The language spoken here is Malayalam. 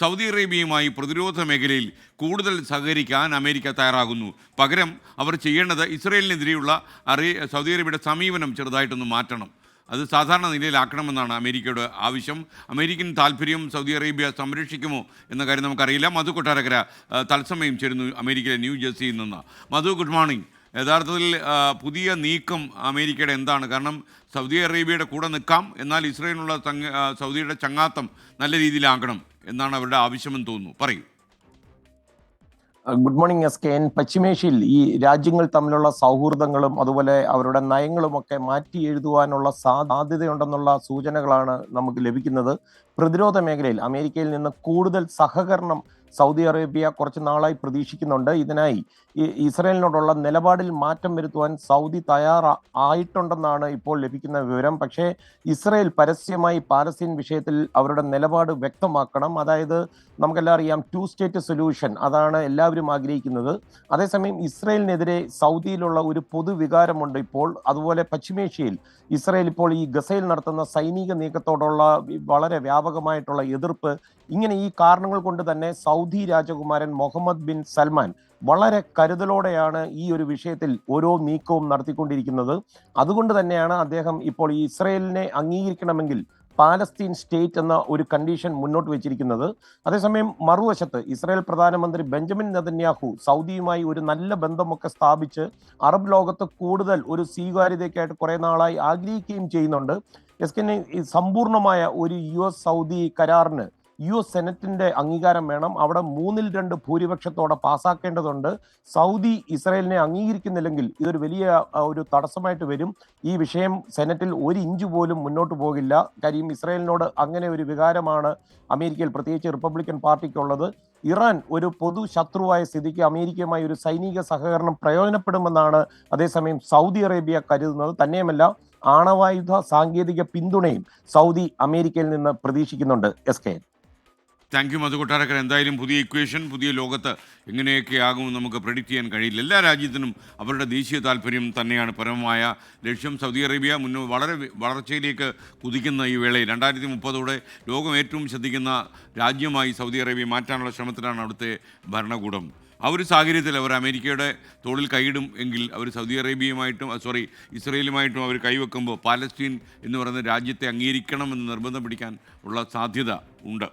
സൗദി അറേബ്യയുമായി പ്രതിരോധ മേഖലയിൽ കൂടുതൽ സഹകരിക്കാൻ അമേരിക്ക തയ്യാറാകുന്നു. പകരം അവർ ചെയ്യേണ്ടത് ഇസ്രയേലിനെതിരെയുള്ള അറേ സൗദി അറേബ്യയുടെ സമീപനം ചെറുതായിട്ടൊന്ന് മാറ്റണം. അത് സാധാരണ നിലയിലാക്കണമെന്നാണ് അമേരിക്കയുടെ ആവശ്യം. അമേരിക്കൻ താല്പര്യം സൗദി അറേബ്യ സംരക്ഷിക്കുമോ എന്ന കാര്യം നമുക്കറിയില്ല. മധു കൊട്ടാരക്കര തത്സമയം ചേരുന്നു അമേരിക്കയിലെ ന്യൂ ജേഴ്സിയിൽ നിന്ന്. Madhu good morning. യഥാർത്ഥത്തിൽ പുതിയ നീക്കം അമേരിക്കയുടെ എന്താണ്? കാരണം സൗദി അറേബ്യയുടെ കൂടെ നിൽക്കാം എന്നാൽ ഇസ്രയേലിനുള്ള സൗദിയുടെ ചങ്ങാത്തം നല്ല രീതിയിലാക്കണം എന്നാണ് അവരുടെ ആവശ്യമെന്ന് തോന്നുന്നു. പറയൂ. Good morning S K N. പശ്ചിമേഷ്യയിൽ ഈ രാജ്യങ്ങൾ തമ്മിലുള്ള സൗഹൃദങ്ങളും അതുപോലെ അവരുടെ നയങ്ങളും ഒക്കെ മാറ്റി എഴുതുവാനുള്ള സാധ്യതയുണ്ടെന്നുള്ള സൂചനകളാണ് നമുക്ക് ലഭിക്കുന്നത്. പ്രതിരോധ മേഖലയിൽ അമേരിക്കയിൽ നിന്ന് കൂടുതൽ സഹകരണം സൗദി അറേബ്യ കുറച്ച് നാളായി പ്രതീക്ഷിക്കുന്നുണ്ട്. ഇതിനായി ഇസ്രയേലിനോടുള്ള നിലപാടിൽ മാറ്റം വരുത്തുവാൻ സൗദി തയ്യാറാ ആയിട്ടുണ്ടെന്നാണ് ഇപ്പോൾ ലഭിക്കുന്ന വിവരം. പക്ഷേ ഇസ്രയേൽ പരസ്യമായി പാലസ്തീൻ വിഷയത്തിൽ അവരുടെ നിലപാട് വ്യക്തമാക്കണം. അതായത് നമുക്കെല്ലാം അറിയാം ടു സ്റ്റേറ്റ് സൊല്യൂഷൻ അതാണ് എല്ലാവരും ആഗ്രഹിക്കുന്നത്. അതേസമയം ഇസ്രയേലിനെതിരെ സൗദിയിലുള്ള ഒരു പൊതുവികാരമുണ്ട് ഇപ്പോൾ. അതുപോലെ പശ്ചിമേഷ്യയിൽ ഇസ്രയേൽ ഇപ്പോൾ ഈ ഗസയിൽ നടത്തുന്ന സൈനിക നീക്കത്തോടുള്ള വളരെ വ്യാപകമായിട്ടുള്ള എതിർപ്പ് ഇങ്ങനെ ഈ കാരണങ്ങൾ കൊണ്ട് തന്നെ സൗദി രാജകുമാരൻ മുഹമ്മദ് ബിൻ സൽമാൻ വളരെ കരുതലോടെയാണ് ഈ ഒരു വിഷയത്തിൽ ഓരോ നീക്കവും നടത്തിക്കൊണ്ടിരിക്കുന്നത്. അതുകൊണ്ട് തന്നെയാണ് അദ്ദേഹം ഇപ്പോൾ ഈ ഇസ്രയേലിനെ അംഗീകരിക്കണമെങ്കിൽ പാലസ്തീൻ സ്റ്റേറ്റ് എന്ന ഒരു കണ്ടീഷൻ മുന്നോട്ട് വെച്ചിരിക്കുന്നത്. അതേസമയം മറുവശത്ത് ഇസ്രായേൽ പ്രധാനമന്ത്രി ബെഞ്ചമിൻ നെതന്യാഹു സൗദിയുമായി ഒരു നല്ല ബന്ധമൊക്കെ സ്ഥാപിച്ച് അറബ് ലോകത്ത് കൂടുതൽ ഒരു സ്വീകാര്യതയ്ക്കായിട്ട് കുറെ നാളായി ആഗ്രഹിക്കുകയും ചെയ്യുന്നുണ്ട്. എസ് കെ ഈ സമ്പൂർണമായ ഒരു യു എസ് സൗദി കരാറിന് യു എസ് സെനറ്റിന്റെ അംഗീകാരം വേണം. അവിടെ മൂന്നിൽ രണ്ട് ഭൂരിപക്ഷത്തോടെ പാസാക്കേണ്ടതുണ്ട് സൗദി ഇസ്രായേലിനെ അംഗീകരിക്കുന്നില്ലെങ്കിൽ ഇതൊരു വലിയ ഒരു തടസ്സമായിട്ട് വരും. ഈ വിഷയം സെനറ്റിൽ ഒരു ഇഞ്ച് പോലും മുന്നോട്ട് പോകില്ല. കാര്യം ഇസ്രായേലിനോട് അങ്ങനെ ഒരു വികാരമാണ് അമേരിക്കയിൽ പ്രത്യേകിച്ച് റിപ്പബ്ലിക്കൻ പാർട്ടിക്കുള്ളത്. ഇറാൻ ഒരു പൊതു ശത്രുവായ സ്ഥിതിക്ക് അമേരിക്കയുമായി ഒരു സൈനിക സഹകരണം പ്രയോജനപ്പെടുമെന്നാണ് അതേസമയം സൗദി അറേബ്യ കരുതുന്നത്. തന്നെയുമല്ല ആണവായുധ സാങ്കേതിക പിന്തുണയും സൗദി അമേരിക്കയിൽ നിന്ന് പ്രതീക്ഷിക്കുന്നുണ്ട്. S K thank you Madhu Kottarakkara എന്തായാലും പുതിയ ഇക്വേഷൻ പുതിയ ലോകത്ത് എങ്ങനെയൊക്കെ ആകുമെന്ന് നമുക്ക് പ്രെഡിക്റ്റ് ചെയ്യാൻ കഴിയില്ല. എല്ലാ രാജ്യത്തിനും അവരുടെ ദേശീയ താല്പര്യം തന്നെയാണ് പരമമായ ലക്ഷ്യം. സൗദി അറേബ്യ മുന്നോ വളരെ വളർച്ചയിലേക്ക് കുതിക്കുന്ന ഈ വേളയിൽ രണ്ടായിരത്തി മുപ്പതോടെ ലോകം ഏറ്റവും ശ്രദ്ധിക്കുന്ന രാജ്യമായി സൗദി അറേബ്യ മാറ്റാനുള്ള ശ്രമത്തിലാണ് അവിടുത്തെ ഭരണകൂടം. ആ ഒരു സാഹചര്യത്തിൽ അവർ അമേരിക്കയുടെ തോളിൽ കൈയിടും എങ്കിൽ അവർ സൗദി അറേബ്യയുമായിട്ടും സോറി ഇസ്രയേലുമായിട്ടും അവർ കൈവെക്കുമ്പോൾ പാലസ്തീൻ എന്ന് പറയുന്ന രാജ്യത്തെ അംഗീകരിക്കണമെന്ന് നിർബന്ധം പിടിക്കാൻ ഉള്ള സാധ്യത ഉണ്ട്.